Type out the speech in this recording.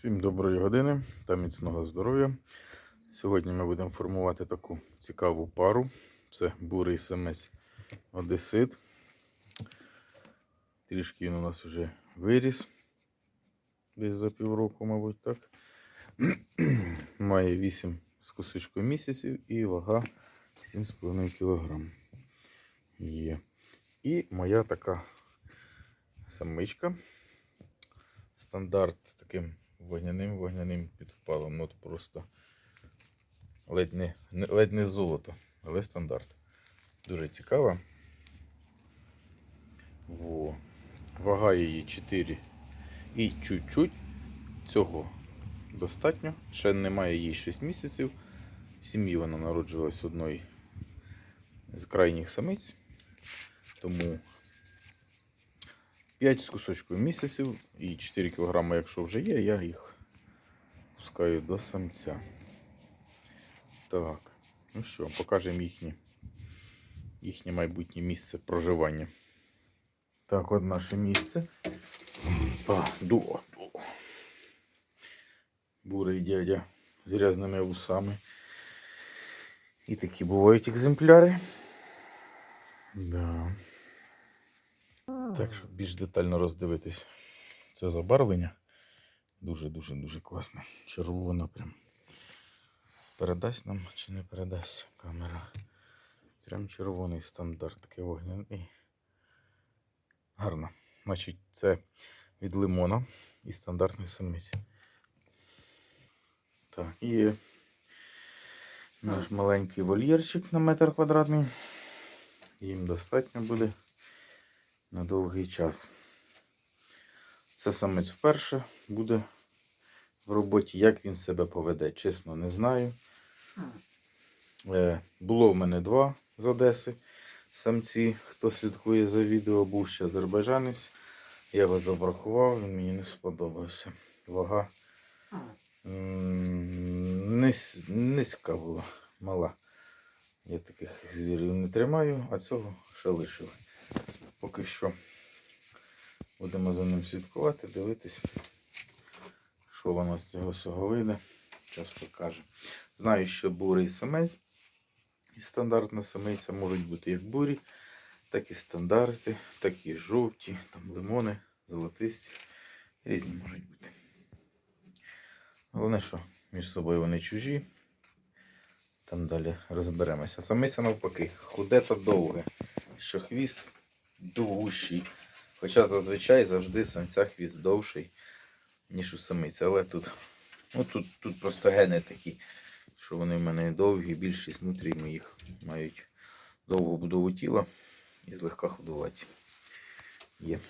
Всім доброї години та міцного здоров'я. Сьогодні ми будемо формувати таку цікаву пару. Це бурий самець Одесит. Трішки він у нас вже виріс. Десь за півроку, мабуть, так. Має 8 з кусочкою місяців і вага 7,5 кг. Є. І моя така самичка. Стандарт таким вогняним вогняним підпалом. От просто ледь не, не- ледь не золото, але стандарт. Дуже цікава. Во. Вага її 4 і чуть-чуть цього достатньо. Ще немає їй 6 місяців. В сім'ї вона народжувалась одної з крайніх самиць. Тому 5 з кусочкою місяців і 4 кг, якщо вже є, я їх пускаю до самця. Так, ну що, покажемо їхнє, їхнє майбутнє місце проживання. Так, от наше місце. Па, дуо, дуо. Бурий дядя з грязними вусами. І такі бувають екземпляри. Да. Так, щоб більш детально роздивитись це забарвлення. Дуже-дуже дуже класне. Червона прям. Передасть нам чи не передасть камера. Прям червоний стандарт, такий вогняний. Гарно. Значить, це від лимона і стандартний самець. Так, і наш маленький вольєрчик на метр квадратний. Їм достатньо буде на довгий час. Це самець вперше буде в роботі. Як він себе поведе, чесно, не знаю. Е, було в мене два з Одеси самці. Хто слідкує за відео, був ще азербайджанець. Я його забракував, він мені не сподобався. Вага низька була, мала. Я таких звірів не тримаю, а цього ще лишив. Поки що будемо за ним слідкувати, дивитись, що воно з цього всього вийде. Час покаже. Знаю, що бурий самець і стандартна самиця можуть бути як бурі, так і стандарти, так і жовті, там лимони, золотисті. Різні можуть бути. Головне, що між собою вони чужі. Там далі розберемося. Самиця навпаки, худе та довге, що хвіст довгущий. Хоча зазвичай завжди в самцях хвіст довший, ніж у самиці. Але тут, ну, тут, тут просто гени такі, що вони в мене довгі, більшість внутрі моїх мають довгу будову тіла і злегка ходувати. Є.